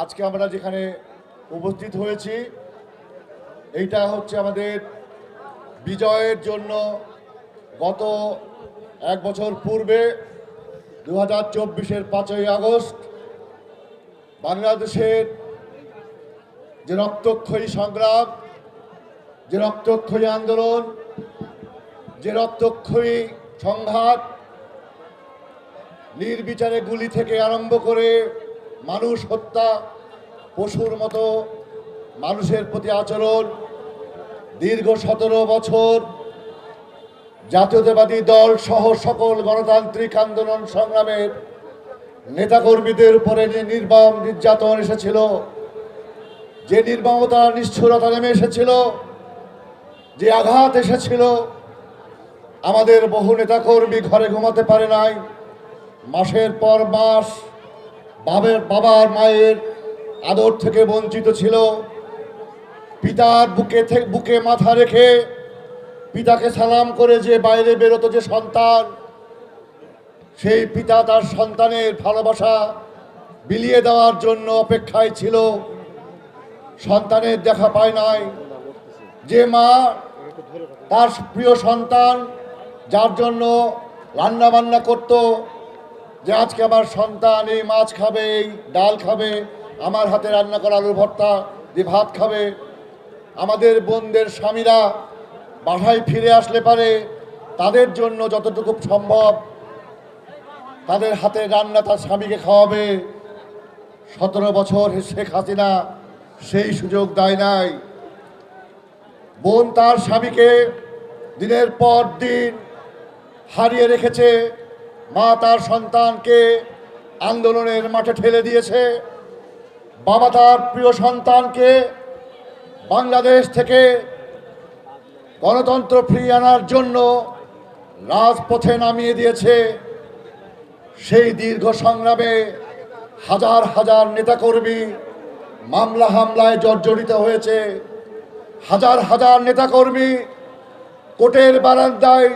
আজকে আমরা যেখানে উপস্থিত হয়েছি, এইটা হচ্ছে আমাদের বিজয়ের জন্য গত এক বছর পূর্বে দু হাজার চব্বিশের পাঁচই আগস্ট, বাংলাদেশের যে রক্তক্ষয়ী সংগ্রাম, যে রক্তক্ষয়ী আন্দোলন, যে রক্তক্ষয়ী সংঘাত, নির্বিচারে গুলি থেকে আরম্ভ করে মানুষ হত্যা, পশুর মতো মানুষের প্রতি আচরণ, দীর্ঘ সতেরো বছর জাতীয়তাবাদী দল সহ সকল গণতান্ত্রিক আন্দোলন সংগ্রামের নেতাকর্মীদের উপরে যে নির্মম নির্যাতন এসেছিল, যে নির্মমতা, নিষ্ঠুরতা নেমে এসেছিল, যে আঘাত এসেছিল, আমাদের বহু নেতাকর্মী ঘরে ঘুমাতে পারে নাই। মাসের পর মাস বাবের, বাবার মায়ের আদর থেকে বঞ্চিত ছিল। পিতার বুকে থেকে বুকে মাথা রেখে পিতাকে সালাম করে যে বাইরে বেরোতো যে সন্তান, সেই পিতা তার সন্তানের ভালোবাসা বিলিয়ে দেওয়ার জন্য অপেক্ষায় ছিল। সন্তানের দেখা পায় নাই। যে মা তার প্রিয় সন্তান, যার জন্য রান্না বান্না করতো যে আজকে আমার সন্তান এই মাছ খাবে, এই ডাল খাবে, আমার হাতে রান্না করা আলুর ভর্তা, যে ভাত খাবে, আমাদের বোনদের স্বামীরা বাসায় ফিরে আসলে পারে, তাদের জন্য যতটুকু সম্ভব তাদের হাতে রান্না তার স্বামীকে খাওয়াবে। সতেরো বছর শেখ হাসিনা সেই সুযোগ দেয় নাই। বোন তার স্বামীকে দিনের পর দিন হারিয়ে রেখেছে। মা তার সন্তানকে আন্দোলনের মাঠে ঠেলে দিয়েছে। বাবা তার প্রিয় সন্তানকে বাংলাদেশ থেকে গণতন্ত্র ফিরিয়ে আনার জন্য রাজপথে নামিয়ে দিয়েছে। সেই দীর্ঘ সংগ্রামে হাজার হাজার নেতাকর্মী মামলা হামলায় জর্জরিত হয়েছে। হাজার হাজার নেতাকর্মী কোর্টের বারান্দায়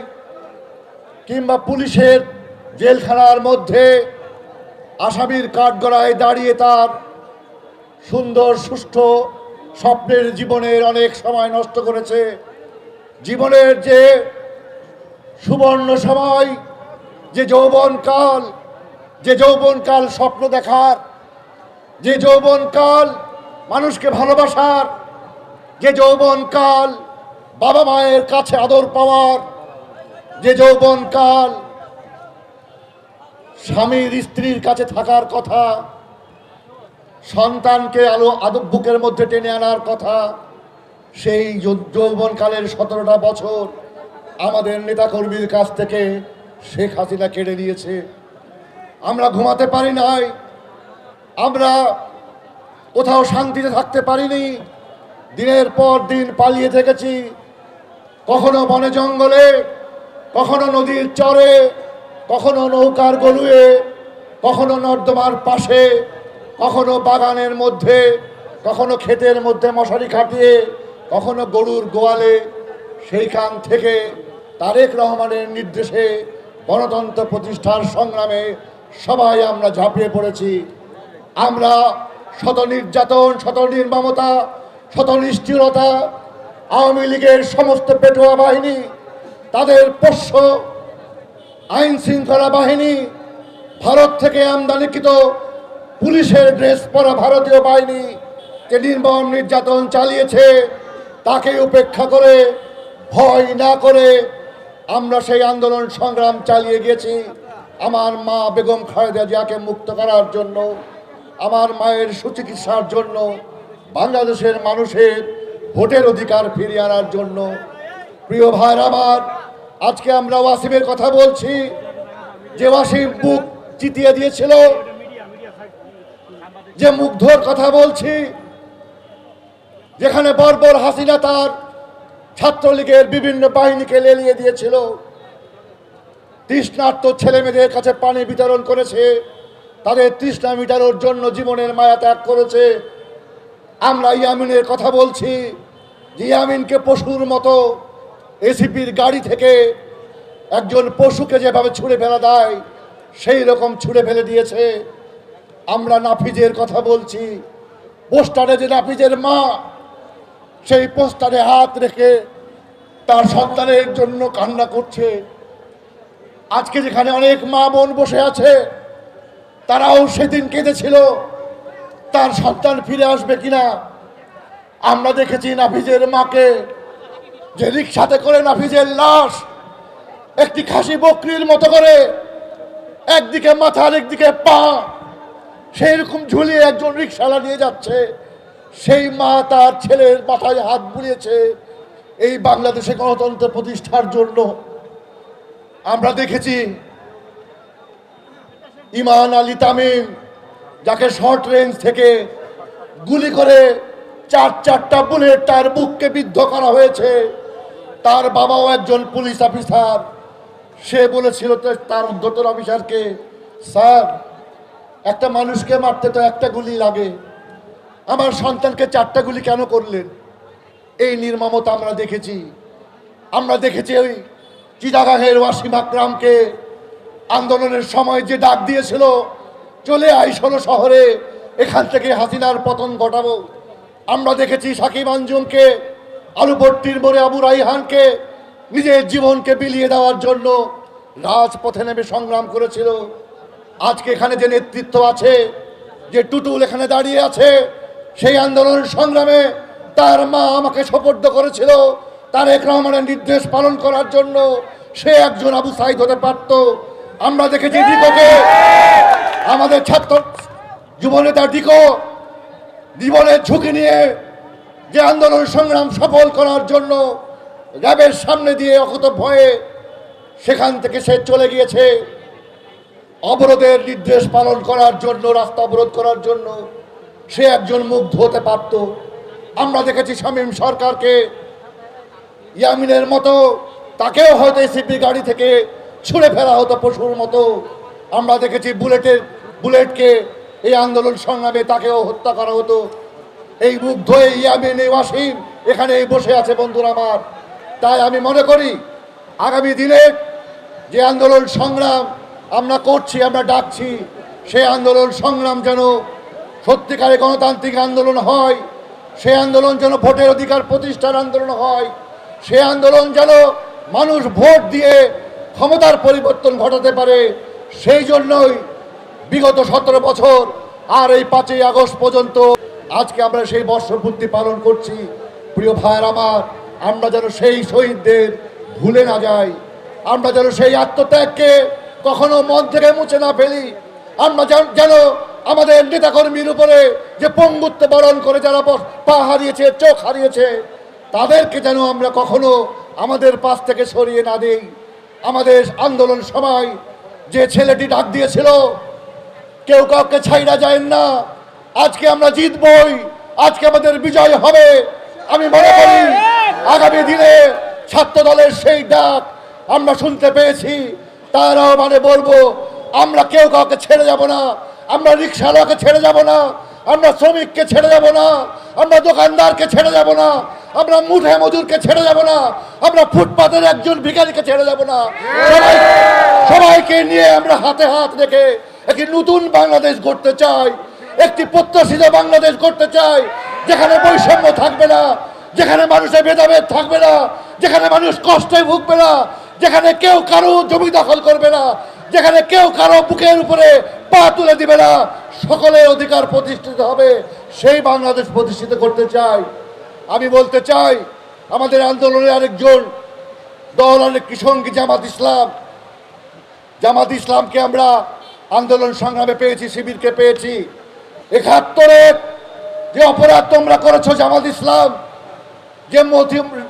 কিংবা পুলিশের জেলখানার মধ্যে আসামির কাঠগড়ায় দাঁড়িয়ে তার সুন্দর, সুষ্ঠু স্বপ্নের জীবনের অনেক সময় নষ্ট করেছে। জীবনের যে সুবর্ণ সময়, যে যৌবনকাল যে যৌবনকাল স্বপ্ন দেখার, যে যৌবনকাল মানুষকে ভালোবাসার, যে যৌবনকাল বাবা মায়ের কাছে আদর পাওয়ার, যে যৌবনকাল স্বামীর স্ত্রীর কাছে থাকার কথা, সন্তানকে আলো আদব বুকের মধ্যে টেনে আনার কথা, সেই যৌবনকালের সতেরোটা বছর আমাদের নেতাকর্মীর কাছ থেকে শেখ হাসিনা কেড়ে নিয়েছে। আমরা ঘুমাতে পারি নাই, আমরা কোথাও শান্তিতে থাকতে পারিনি, দিনের পর দিন পালিয়ে থেকেছি, কখনো বনে জঙ্গলে, কখনো নদীর চরে কখনো নৌকার গলুয়ে, কখনো নর্দমার পাশে, কখনো বাগানের মধ্যে, কখনো ক্ষেতের মধ্যে মশারি খাটিয়ে কখনো গরুর গোয়ালে, সেইখান থেকে তারেক রহমানের নির্দেশে গণতন্ত্র প্রতিষ্ঠার সংগ্রামে সবাই আমরা ঝাঁপিয়ে পড়েছি। আমরা শত নির্যাতন শত নির্মমতা শত নিষ্ঠুরতা আওয়ামী লীগের সমস্ত পেটোয়া বাহিনী, তাদের পোষ্য আইন শৃঙ্খলা বাহিনী ভারত থেকে আমদানিকৃত পুলিশের ড্রেস পরা ভারতীয় বাহিনী যে নির্মম নির্যাতন চালিয়েছে, তাকে উপেক্ষা করে, ভয় না করে আমরা সেই আন্দোলন সংগ্রাম চালিয়ে গেছি আমার মা বেগম খালেদা জিয়াকে মুক্ত করার জন্য, আমার মায়ের সুচিকিৎসার জন্য, বাংলাদেশের মানুষের ভোটের অধিকার ফিরিয়ে আনার জন্য। প্রিয় ভাইর আমার আজকে আমরা ওয়াসিমের কথা বলছি। যে ওয়াসিম বুক জিতিয়ে দিয়েছিল, যে মুগ্ধর কথা বলছি, যেখানে বর্বর হাসিনা তার ছাত্রলীগের বিভিন্ন বাহিনীকে লেলিয়ে দিয়েছিল। তৃষ্ণার্ত ছেলে মেয়েদের কাছে পানি বিতরণ করেছে, তাদের তৃষ্ণা মিটানোর জন্য জীবনের মায়া ত্যাগ করেছে। আমরা ইয়ামিনের কথা বলছি, যে ইয়ামিনকে পশুর মতো এসিপির গাড়ি থেকে একজন পশুকে যেভাবে ছুঁড়ে ফেলা দেয়, সেই রকম ছুঁড়ে ফেলে দিয়েছে। আমরা নাফিজের কথা বলছি। পোস্টারে যে নাফিজের মা, সেই পোস্টারে হাত রেখে তার সন্তানের জন্য কান্না করছে। আজকে যেখানে অনেক মা বোন বসে আছে, তারাও সেদিন কেঁদেছিল। তার সন্তান ফিরে আসবে কিনা, আমরা দেখেছি নাফিজের মাকে যে রিক্সাতে করে নাফিজের লাশ একটি খাসি বকরির মতো করে একদিকে মাথা আর একদিকে পা সেই রকম ঝুলিয়ে একজন রিক্সাওয়ালা নিয়ে যাচ্ছে। সেই মা তার ছেলের মাথায় হাত বুলিয়েছে। এই বাংলাদেশে গণতন্ত্র প্রতিষ্ঠার জন্য আমরা দেখেছি ইমান আলী তামিম, যাকে শর্ট রেঞ্জ থেকে গুলি করে চার চারটা বুলেট তার বুককে বিদ্ধ করা হয়েছে। তার বাবাও একজন পুলিশ অফিসার। সে বলেছিল তার উদ্ধতর অফিসারকে, স্যার, একটা মানুষকে মারতে তো একটা গুলি লাগে। আমার সন্তানকে চারটা গুলি কেন করলেন? এই নির্মমতা আমরা দেখেছি। আমরা দেখেছি ওই চিটাগাংয়ের ওয়াসিম আকরামকে আন্দোলনের সময় যে ডাক দিয়েছিল, চলে আইসলো শহরে, এখান থেকে হাসিনার পতন ঘটাবো। আমরা দেখেছি সাকিব আঞ্জুমকে আলুপট্টির মোড়ে আবু রাইহানকে নিজের জীবনকে বিলিয়ে দেওয়ার জন্য রাজপথে নেমে সংগ্রাম করেছিল। আজকে এখানে যে নেতৃত্ব আছে, যে টুটুল এখানে দাঁড়িয়ে আছে, সেই আন্দোলন সংগ্রামে তার মা আমাকে সোপর্দ করেছিল। তারেক রহমানের নির্দেশ পালন করার জন্য সে একজন আবু সাইদ হতে পারত। আমরা দেখেছি ডিকোকে আমাদের ছাত্র যুবনেতা ডিকো জীবনের ঝুঁকি নিয়ে যে আন্দোলন সংগ্রাম সফল করার জন্য র্যাবের সামনে দিয়ে অকত ভয়ে সেখান থেকে সে চলে গিয়েছে। অবরোধের নির্দেশ পালন করার জন্য, রাস্তা অবরোধ করার জন্য সে একজন মুগ্ধ হতে পারত। আমরা দেখেছি শামীম সরকারকে। ইয়ামিনের মতো তাকেও হয়তো এসিপি গাড়ি থেকে ছুঁড়ে ফেলা হতো পশুর মতো। আমরা দেখেছি বুলেটের, বুলেটকে এই আন্দোলন সংগ্রামে তাকেও হত্যা করা হতো। এই মুগ্ধ এই ইয়ামিন, এই ওয়াসিম এখানে এই বসে আছে বন্ধুরা আমার। তাই আমি মনে করি, আগামী দিনে যে আন্দোলন সংগ্রাম আমরা করছি, আমরা ডাকছি, সেই আন্দোলন সংগ্রাম যেন সত্যিকারে গণতান্ত্রিক আন্দোলন হয়, সেই আন্দোলন যেন ভোটের অধিকার প্রতিষ্ঠার আন্দোলন হয়, সেই আন্দোলন যেন মানুষ ভোট দিয়ে ক্ষমতার পরিবর্তন ঘটাতে পারে, সেই জন্যই বিগত সতেরো বছর আর এই পাঁচই আগস্ট পর্যন্ত আজকে আমরা সেই বর্ষপূর্তি পালন করছি। প্রিয় ভাইয়ের আমার, আমরা যেন সেই শহীদদের ভুলে না যাই। আমরা যেন সেই আত্মত্যাগকে কখনো মন থেকে মুছে না ফেলি। আমরা যেন- আমাদের নেতাকর্মীর উপরে যে পঙ্গুত্ব বরণ করে যারা পা হারিয়েছে, চোখ হারিয়েছে, তাদেরকে যেন আমরা কখনো আমাদের পাশ থেকে সরিয়ে না দেই। আমাদের আন্দোলন সময় যে ছেলেটি ডাক দিয়েছিল, কেউ কাউকে ছাইরা যায় না। আজকে আমরা জিতবই। আজকে আমাদের বিজয় হবে। আমি মনে করি, আগামী দিনে ছাত্র দলের সেই ডাক আমরা শুনতে পেয়েছি। তারাও মানে বলব, আমরা কেউ কাউকে ছেড়ে যাব না। আমরা রিক্সাওয়ালাকে ছেড়ে যাব না। আমরা শ্রমিককে ছেড়ে যাব না। আমরা দোকানদারকে ছেড়ে যাব না। আমরা মুঠে মজুরকে ছেড়ে যাব না। আমরা ফুটপাতের একজন ভিখারিকে ছেড়ে যাব না। সবাই সবাইকে নিয়ে আমরা হাতে হাত রেখে একটি নতুন বাংলাদেশ গড়তে চাই। একটি প্রত্যাশিত বাংলাদেশ করতে চাই যেখানে বৈষম্য থাকবে না, যেখানে মানুষের ভেদাভেদ থাকবে না, যেখানে মানুষ কষ্টে ভুগবে না, যেখানে কেউ কারও জমি দখল করবে না, যেখানে কেউ কারও বুকের উপরে পা তুলে দিবে না সকলের অধিকার প্রতিষ্ঠিত হবে, সেই বাংলাদেশ প্রতিষ্ঠিত করতে চাই। আমি বলতে চাই, আমাদের আন্দোলনের আরেকজন দল আরেকটি সঙ্গী জামাত ইসলাম। জামাত ইসলামকে আমরা আন্দোলন সংগ্রামে পেয়েছি, শিবিরকে পেয়েছি। একাত্তরের যে অপরাধ তোমরা করেছ জামাত ইসলাম, যে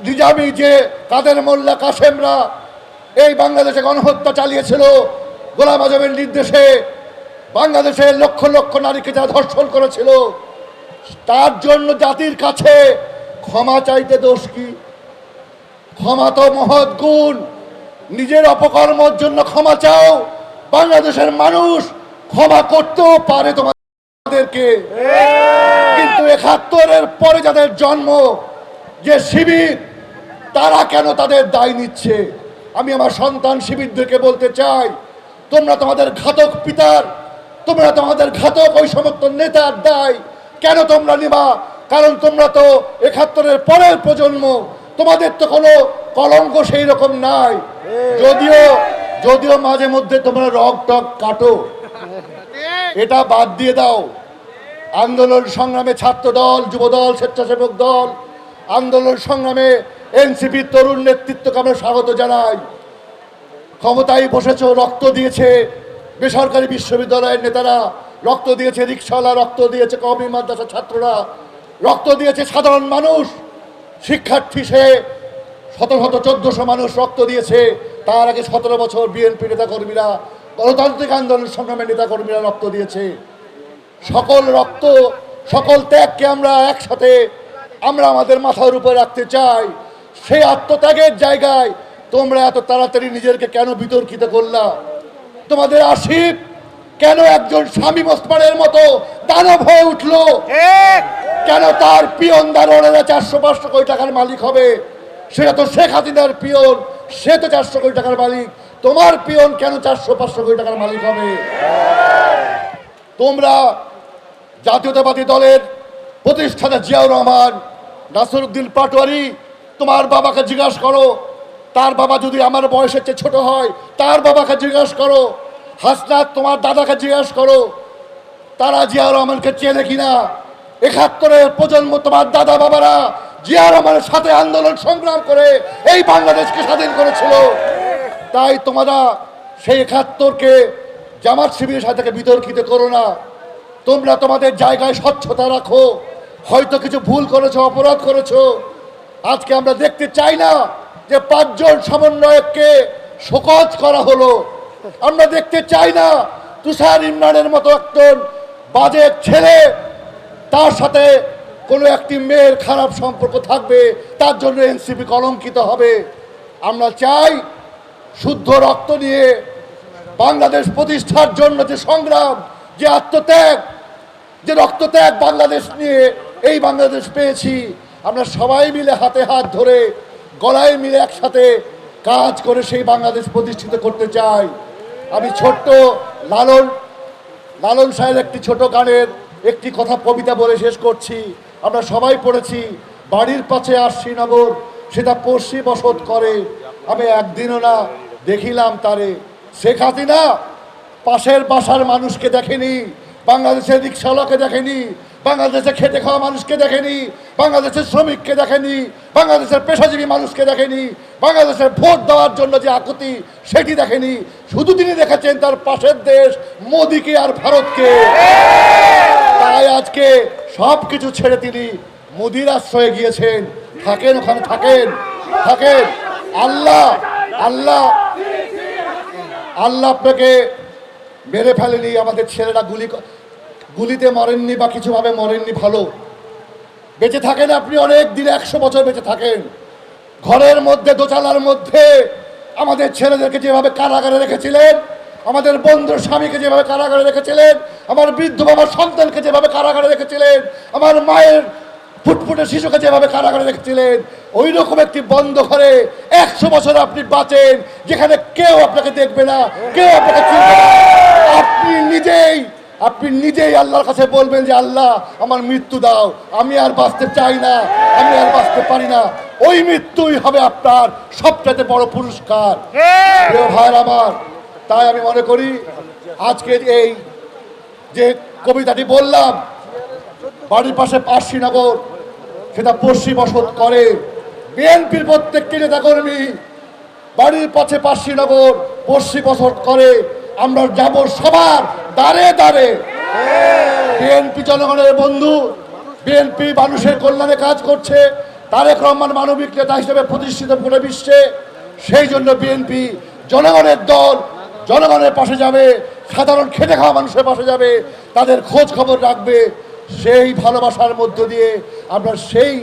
নিজামি যে কাদের মোল্লা কাসেমরা এই বাংলাদেশে গণহত্যা চালিয়েছিল, গোলাম আজমের নির্দেশে বাংলাদেশের লক্ষ লক্ষ নারীকে যারা ধর্ষণ করেছিল, তার জন্য জাতির কাছে ক্ষমা চাইতে দোষ কি? ক্ষমা তো মহৎ গুণ, নিজের অপকর্মর জন্য ক্ষমা চাও, বাংলাদেশের মানুষ ক্ষমা করতেও পারে তোমাদেরকে কিন্তু একাত্তরের পরে যাদের জন্ম, যে শিবির, তারা কেন তাদের দায় নিচ্ছে? আমি আমার সন্তান শিবিরদেরকে বলতে চাই, তোমরা তোমাদের ঘাতক পিতার, তোমরা তোমাদের ঘাতক ওই সমস্ত নেতার দায় কেন তোমরা নিবা? কারণ তোমরা তো একাত্তরের পরের প্রজন্ম, তোমাদের তো কোনো কলঙ্ক সেই রকম নাই। যদিও যদিও মাঝে মধ্যে তোমরা রক টক কাটো। এটা বাদ দিয়ে দাও। আন্দোলন সংগ্রামে ছাত্র দল যুব দল স্বেচ্ছাসেবক দল, আন্দোলন সংগ্রামে এনসিপির তরুণ নেতৃত্বকে আমরা স্বাগত জানাই। ক্ষমতায় বসেছ, রক্ত দিয়েছে বেসরকারি বিশ্ববিদ্যালয়ের নেতারা। রক্ত দিয়েছে রিক্সাওয়ালা, রক্ত দিয়েছে কমি মাদ্রাসা ছাত্ররা। রক্ত দিয়েছে সাধারণ মানুষ। শিক্ষার্থী সে শত শত চোদ্দশো মানুষ রক্ত দিয়েছে। তার আগে সতেরো বছর বিএনপি নেতাকর্মীরা গণতান্ত্রিক আন্দোলন সংগ্রামের নেতাকর্মীরা রক্ত দিয়েছে। সকল রক্ত সকল ত্যাগকে আমরা একসাথে আমরা আমাদের মাথার উপর রাখতে চাই। সেই আত্মত্যাগের জায়গায় তোমরা এত তাড়াতাড়ি নিজেকে কেন বিতর্কিত করলা? তোমাদের আসিফ কেন একজন স্বামী মোস্তফারের মতো দানব হয়ে উঠল? কেন তার পিয়ন দারোয়ানেরা চারশো পাঁচশো কোটি টাকার মালিক হবে? সেটা তো শেখ হাসিনার পিয়ন সে তো চারশো কোটি টাকার মালিক। তোমার পিয়ন কেন চারশো, পাঁচশো কোটি টাকার মালিক হবে? তোমরা জাতীয়তাবাদী দলের প্রতিষ্ঠাতা জিয়াউর রহমান, নাসরুদ্দিন পাটোয়ারি, তোমার বাবাকে জিজ্ঞাসা করো। তার বাবা যদি আমার বয়সের চেয়ে ছোট হয়, তার বাবাকে জিজ্ঞাসা করো। হাসনাত তোমার দাদাকে জিজ্ঞাসা করো। তারা জিয়াউর রহমানকে চেনে কিনা? একাত্তরের প্রজন্ম তোমার দাদা বাবারা জিয়া রহমানের সাথে আন্দোলন সংগ্রাম করে এই বাংলাদেশকে স্বাধীন করেছিল। তাই তোমরা সেই একাত্তরকে জামাত শিবিরের সাথে বিতর্কিত করো না। তোমরা তোমাদের জায়গায় স্বচ্ছতা রাখো। হয়তো কিছু ভুল করেছ, অপরাধ করেছ। আজকে আমরা দেখতে চাই না যে পাঁচজন সমন্বয়ককে শোকজ করা হলো। আমরা দেখতে চাই না তুষার ইমরানের মতো একজন বাজে ছেলে, তার সাথে কোনো একটি মেয়ের খারাপ সম্পর্ক থাকবে, তার জন্য এনসিপি কলঙ্কিত হবে। আমরা চাই শুদ্ধ রক্ত নিয়ে বাংলাদেশ প্রতিষ্ঠার জন্য যে সংগ্রাম, যে আত্মত্যাগ, যে রক্তত্যাগ বাংলাদেশ নিয়ে এই বাংলাদেশ পেয়েছি, আমরা সবাই মিলে হাতে হাত ধরে, গলায় মিলে একসাথে কাজ করে সেই বাংলাদেশ প্রতিষ্ঠিত করতে চাই। আমি ছোট্ট লালন লালন সাহের একটি ছোট গানের একটি কথা কবিতা বলে শেষ করছি। আমরা সবাই পড়েছি, বাড়ির পাশে আর শ্রীনগর সেটা পড়শি বসত করে। আমি একদিনও না দেখিলাম তারে। শেখ হাসিনা পাশের বাসার মানুষকে দেখেনি, বাংলাদেশের রিক্সাওয়ালাকে দেখেনি বাংলাদেশে খেটে খাওয়া মানুষকে দেখেনি, বাংলাদেশের শ্রমিককে দেখেনি, বাংলাদেশের পেশাজীবী মানুষকে দেখেনি, বাংলাদেশের ভোট দেওয়ার জন্য যে আকুতি সেটি দেখেনি। শুধু তিনি দেখেছেন তার পাশের দেশ মোদিকে আর ভারতকে। তাই আজকে সব কিছু ছেড়ে তিনি মোদির আশ্রয়ে গিয়েছেন। থাকেন ওখানে, থাকেন থাকেন। আল্লাহ আল্লাহ। আল্লাহ আপনাকে মেরে ফেলেনি, আমাদের ছেলেরা গুলি গুলিতে মরেননি বা কিছুভাবে মরেননি ভালো। বেঁচে থাকেন আপনি অনেক দিন, একশো বছর বেঁচে থাকেন। ঘরের মধ্যে দোচালার মধ্যে আমাদের ছেলেদেরকে যেভাবে কারাগারে রেখেছিলেন, আমাদের বন্ধুর স্বামীকে যেভাবে কারাগারে রেখেছিলেন, আমার বৃদ্ধ বাবার সন্তানকে যেভাবে কারাগারে রেখেছিলেন, আমার মায়ের ফুটফুটে শিশুকে যেভাবে কারাগারে রেখেছিলেন ওই রকম একটি বন্ধ ঘরে একশো বছর আপনি বাঁচেন যেখানে কেউ আপনাকে দেখবে না কেউ আপনাকে চিনবে না। আপনি নিজেই আপনি নিজেই আল্লাহর কাছে বলবেন যে আল্লাহ আমার মৃত্যু দাও আমি আর বাঁচতে চাই না আমি আর বাঁচতে পারি না। ওই মৃত্যুই হবে আপনার সবচাইতে বড় পুরস্কার। প্রিয় ভাইয়ের আমার তাই আমি মনে করি আজকে এই যে কবিতাটি বললাম বাড়ির পাশে পার্সিনগর সেটা পশ্চিম বসত করে। বিএনপির প্রত্যেকটি নেতাকর্মী বাড়ির পাশে পার্সিনগর পশ্চিম বসত করে। আমরা যাব সবার দাঁড়ে দাঁড়ে বিএনপি জনগণের বন্ধু, বিএনপি মানুষের কল্যাণে কাজ করছে। তারেক রহমান মানবিক নেতা হিসেবে প্রতিষ্ঠিত পুরো বিশ্বে। সেই জন্য বিএনপি জনগণের দল জনগণের পাশে যাবে। সাধারণ খেটে খাওয়া মানুষের পাশে যাবে। তাদের খোঁজ খবর রাখবে। সেই ভালোবাসার মধ্য দিয়ে আমরা সেই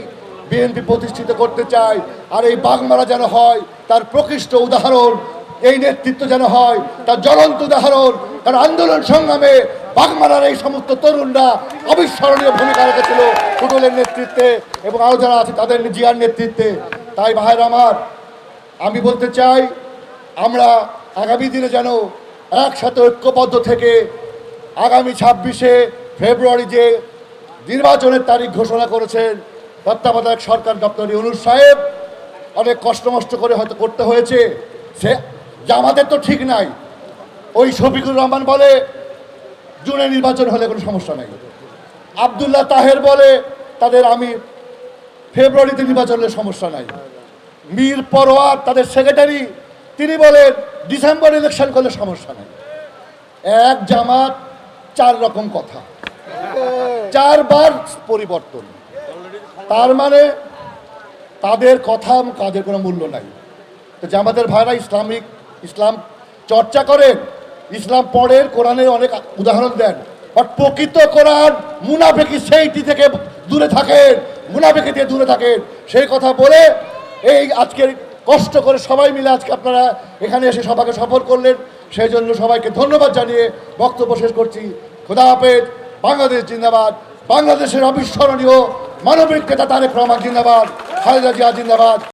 বিএনপি প্রতিষ্ঠিত করতে চাই। আর এই বাগমারা যেন হয়, তার প্রকৃষ্ট উদাহরণ, এই নেতৃত্ব যেন হয়, তার জ্বলন্ত উদাহরণ। কারণ আন্দোলন সংগ্রামে বাগমারার এই সমস্ত তরুণরা অবিস্মরণীয় ভূমিকা রেখেছিল কুটলের নেতৃত্বে এবং আরও যারা আছে তাদের জিয়ার নেতৃত্বে। তাই ভাইয়ের আমার, আমি বলতে চাই, আমরা আগামী দিনে যেন একসাথে ঐক্যবদ্ধ থেকে আগামী ছাব্বিশে ফেব্রুয়ারি যে নির্বাচনের তারিখ ঘোষণা করেছেন তত্ত্বাবধায়ক সরকার ডক্টর ইউনুস সাহেব। অনেক কষ্ট মষ্ট করে হয়তো করতে হয়েছে। সে জামাতের তো ঠিক নাই। ওই শফিকুর রহমান বলে, জুনে নির্বাচন হলে কোনো সমস্যা নেই। আবদুল্লাহ তাহের বলে, তাদের আমি ফেব্রুয়ারিতে নির্বাচনের সমস্যা নাই। মীর পরোয়ার তাদের সেক্রেটারি, তিনি বলেন, ডিসেম্বর ইলেকশন করলে সমস্যা নেই। এক জামাত, চার রকম কথা। চারবার পরিবর্তন। তার মানে তাদের কথা কাজের কোনো মূল্য নাই। তো জামাতের ভাইরা ইসলামিক, ইসলাম চর্চা করেন ইসলাম পড়েন কোরআনের অনেক উদাহরণ দেন। বাট প্রকৃত কোরআন মুনাফেকি সেইটি থেকে দূরে থাকেন, মুনাফেকি থেকে দূরে থাকেন। সেই কথা বলে এই আজকের কষ্ট করে সবাই মিলে আজকে আপনারা এখানে এসে সবাইকে সফল করলেন। সেই জন্য সবাইকে ধন্যবাদ জানিয়ে বক্তব্য শেষ করছি। খোদা হাফেজ। বাংলাদেশ জিন্দাবাদ বাংলাদেশের অবিস্মরণীয় মানবিক নেতা তারেক রহমান জিন্দাবাদ খালেদা জিয়া জিন্দাবাদ।